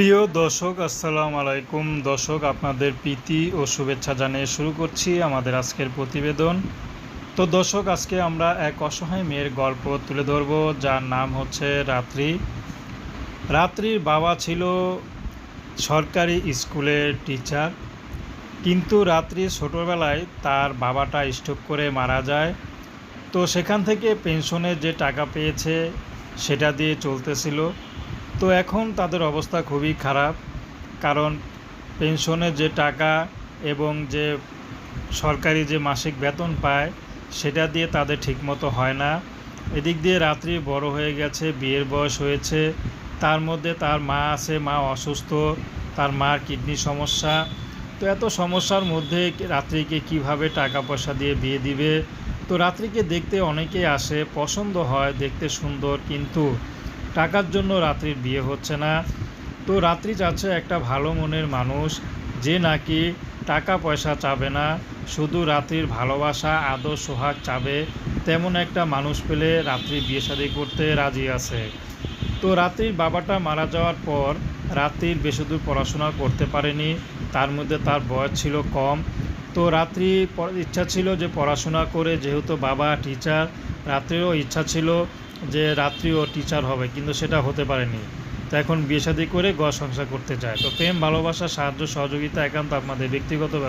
প্রিয় দর্শক, আসসালামু আলাইকুম। দর্শক, আপনাদের প্রীতি ও শুভেচ্ছা জানিয়ে শুরু করছি আমাদের আজকের প্রতিবেদন। তো দর্শক, আজকে আমরা এক অসহায় মেয়ের গল্প তুলে ধরব, যার নাম হচ্ছে রাত্রি। রাত্রির বাবা ছিল সরকারি স্কুলের টিচার, কিন্তু রাত্রি ছোটোবেলায় তার বাবাটা স্ট্রোক করে মারা যায়। তো সেখান থেকে পেনশনের যে টাকা পেয়েছে, সেটা দিয়ে চলতেছিল। তো এখন তাদের অবস্থা খুবই খারাপ, কারণ পেনশনের যে টাকা এবং যে সরকারি যে মাসিক বেতন পায়, সেটা দিয়ে তাদের ঠিকমতো হয় না। এদিক দিয়ে রাত্রি বড় হয়ে গেছে, বিয়ের বয়স হয়েছে, তার মধ্যে তার মা আছে, মা অসুস্থ, তার মার কিডনি সমস্যা। তো এত সমস্যার মধ্যে রাত্রিকে কীভাবে টাকা পয়সা দিয়ে বিয়ে দিবে? তো রাত্রিকে দেখতে অনেকেই আসে, পছন্দ হয় দেখতে সুন্দর, কিন্তু টাকার জন্য রাত্রির বিয়ে হচ্ছে না। তো রাত্রি চাচ্ছে একটা ভালো মনের মানুষ, যে নাকি টাকা পয়সা চাবে না, শুধু রাত্রির ভালোবাসা, আদর, সোহাগ চাবে, তেমন একটা মানুষ পেলে রাত্রি বিয়ে শাদী করতে রাজি আছে। তো রাত্রির বাবাটা মারা যাওয়ার পর রাত্রির বেশি দূর পড়াশোনা করতে পারেনি, তার মধ্যে তার বয়স ছিল কম। তো রাত্রি ইচ্ছা ছিল যে পড়াশোনা করে, যেহেতু বাবা টিচার রাত্রিরও ইচ্ছা ছিল যে রাত্রি ও টিচার হবে, কিন্তু সেটা হতে পারেনি। তো এখন বিয়ে করে গ সংসার করতে চায়। তো প্রেম, ভালোবাসা, সাহায্য, সহযোগিতা, একান্ত আপনাদের ব্যক্তিগত ব্যাপার।